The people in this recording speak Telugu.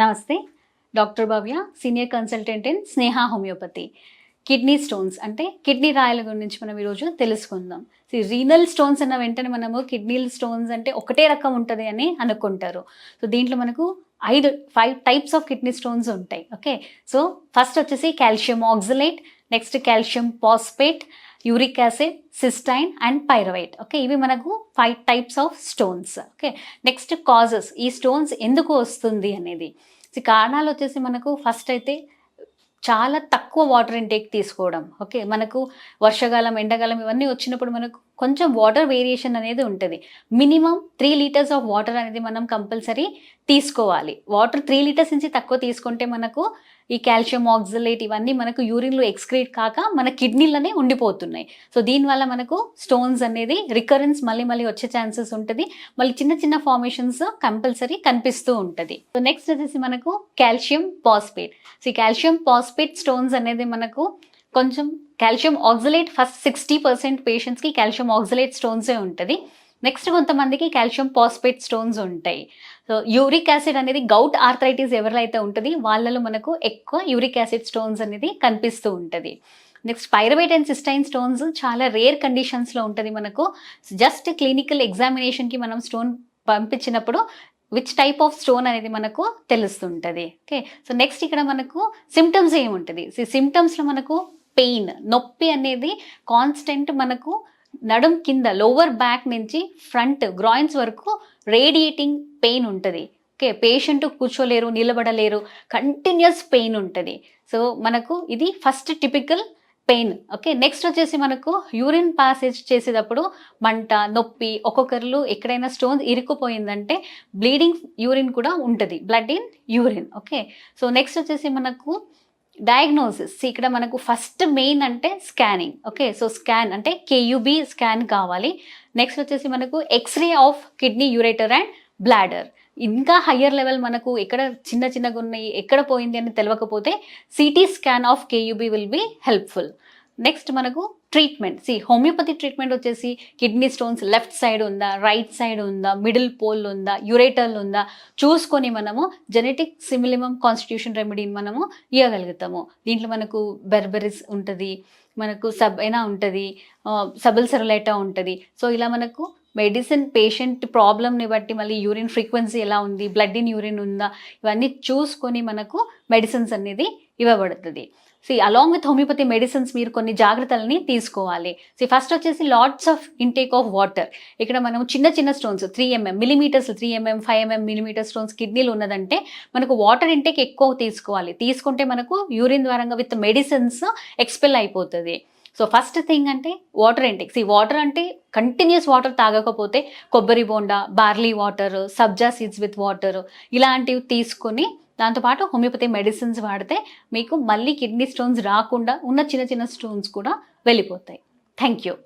నమస్తే. Doctor Bhavya senior consultant in Sneha homeopathy. Kidney stones అంటే కిడ్నీ రాయల గురించి మనం ఈరోజు తెలుసుకుందాం. రీనల్ స్టోన్స్ అన్న వెంటనే మనము కిడ్నీ స్టోన్స్ అంటే ఒకటే రకం ఉంటుంది అని అనుకుంటారు. సో దీంట్లో మనకు ఐదు five types of kidney stones ఉంటాయి. ఓకే సో ఫస్ట్ వచ్చేసి calcium oxalate next calcium phosphate uric acid cystine and pyruvate. Okay ఇవి మనకు five types of stones. Okay next causes. ఈ స్టోన్స్ ఎందుకు వస్తుంది అనేది. కారణాలు వచ్చేసి మనకు ఫస్ట్ అయితే చాలా తక్కువ వాటర్ ఇంటేక్ తీసుకోవడం. ఓకే మనకు వర్షాకాలం ఎండాకాలం ఇవన్నీ వచ్చినప్పుడు మనకు కొంచెం వాటర్ వేరియేషన్ అనేది ఉంటుంది. Minimum three litres of water అనేది మనం కంపల్సరీ తీసుకోవాలి. వాటర్ త్రీ లీటర్స్ నుంచి తక్కువ తీసుకుంటే మనకు ఈ కాల్షియం ఆక్సిలేట్ ఇవన్నీ మనకు యూరిన్లో ఎక్స్క్రీట్ కాక మన కిడ్నీలోనే ఉండిపోతున్నాయి. సో దీనివల్ల మనకు స్టోన్స్ అనేది రికరెన్స్ మళ్ళీ మళ్ళీ వచ్చే ఛాన్సెస్ ఉంటుంది. మళ్ళీ చిన్న చిన్న ఫార్మేషన్స్ కంపల్సరీ కనిపిస్తూ ఉంటుంది. సో నెక్స్ట్ వచ్చేసి మనకు కాల్షియం పాస్పేట్ సో ఈ కాల్షియం పాస్పేట్ స్టోన్స్ అనేది మనకు కొంచెం calcium oxalate first sixty percent పేషెంట్స్కి కాల్షియం ఆక్సిలేట్ స్టోన్సే ఉంటుంది. నెక్స్ట్ కొంతమందికి కాల్షియం పాస్పేట్ స్టోన్స్ ఉంటాయి. సో యూరిక్ యాసిడ్ అనేది గౌట్ ఆర్థరైటిస్ ఎవరైతే ఉంటుంది వాళ్ళలో మనకు ఎక్కువ యూరిక్ యాసిడ్ స్టోన్స్ అనేది కనిపిస్తూ ఉంటుంది. Next pyruvate and cystine stones చాలా రేర్ కండిషన్స్లో ఉంటుంది మనకు. జస్ట్ క్లినికల్ ఎగ్జామినేషన్కి మనం స్టోన్ పంపించినప్పుడు విచ్ టైప్ ఆఫ్ స్టోన్ అనేది మనకు తెలుస్తుంటుంది. ఓకే సో నెక్స్ట్ ఇక్కడ మనకు సిమ్టమ్స్ ఏముంటుంది? సిమ్టమ్స్లో మనకు పెయిన్ నొప్పి అనేది కాన్స్టెంట్ మనకు నడుం కింద లోవర్ బ్యాక్ నుంచి ఫ్రంట్ గ్రాయిన్స్ వరకు రేడియేటింగ్ పెయిన్ ఉంటుంది. ఓకే పేషెంట్ కూర్చోలేరు నిలబడలేరు కంటిన్యూస్ పెయిన్ ఉంటుంది. సో మనకు ఇది first typical pain okay next వచ్చేసి మనకు యూరిన్ పాసేజ్ చేసేటప్పుడు మంట నొప్పి ఒక్కొక్కరు ఎక్కడైనా స్టోన్స్ ఇరుక్కుపోయిందంటే బ్లీడింగ్ యూరిన్ కూడా ఉంటుంది. Blood in urine okay so next వచ్చేసి మనకు డయాగ్నోసిస్ ఇక్కడ మనకు ఫస్ట్ మెయిన్ అంటే స్కానింగ్ ఓకే సో స్కాన్ అంటే కేయుబి స్కాన్ కావాలి. నెక్స్ట్ వచ్చేసి మనకు X-ray of kidney ureter and bladder ఇంకా హయ్యర్ లెవెల్ మనకు ఎక్కడ చిన్న చిన్నగా ఉన్నాయి ఎక్కడ పోయింది అని తెలియకపోతే CT scan of KUB will be helpful next మనకు ట్రీట్మెంట్ సి హోమియోపతి ట్రీట్మెంట్ వచ్చేసి కిడ్నీ స్టోన్స్ లెఫ్ట్ సైడ్ ఉందా రైట్ సైడ్ ఉందా మిడిల్ పోల్ ఉందా యురేటల్ ఉందా చూసుకొని మనము జెనెటిక్ సిమిలిమం కాన్స్టిట్యూషన్ రెమెడీని మనము ఇవ్వగలుగుతాము దీంట్లో మనకు బెర్బెరిస్ ఉంటుంది మనకు సబ్ అయినా ఉంటుంది సబల్ సెరలైటా ఉంటుంది. సో ఇలా మనకు మెడిసిన్ పేషెంట్ ప్రాబ్లమ్ని బట్టి మళ్ళీ యూరిన్ ఫ్రీక్వెన్సీ ఎలా ఉంది బ్లడ్ ఇన్ యూరిన్ ఉందా ఇవన్నీ చూసుకొని మనకు మెడిసిన్స్ అనేది ఇవ్వబడుతుంది. See along with homeopathy medicines మీరు కొన్ని జాగ్రత్తలని తీసుకోవాలి. సి ఫస్ట్ వచ్చేసి lots of intake of water ఇక్కడ మనం చిన్న చిన్న stones three MM millimetres three MM five MM millimetre stones కిడ్నీలు ఉన్నదంటే మనకు వాటర్ ఇంటేక్ ఎక్కువ తీసుకోవాలి. తీసుకుంటే మనకు యూరిన్ ద్వారంగా విత్ మెడిసిన్స్ ఎక్స్పెల్ అయిపోతుంది. సో ఫస్ట్ థింగ్ అంటే వాటర్ ఇంటేక్ సి వాటర్ అంటే కంటిన్యూస్ వాటర్ తాగకపోతే కొబ్బరి bonda barley water sabja seeds with water ఇలాంటివి తీసుకొని దాంతోపాటు హోమియోపతి మెడిసిన్స్ వాడితే మీకు మళ్ళీ కిడ్నీ స్టోన్స్ రాకుండా ఉన్న చిన్న చిన్న స్టోన్స్ కూడా వెళ్ళిపోతాయి. Thank you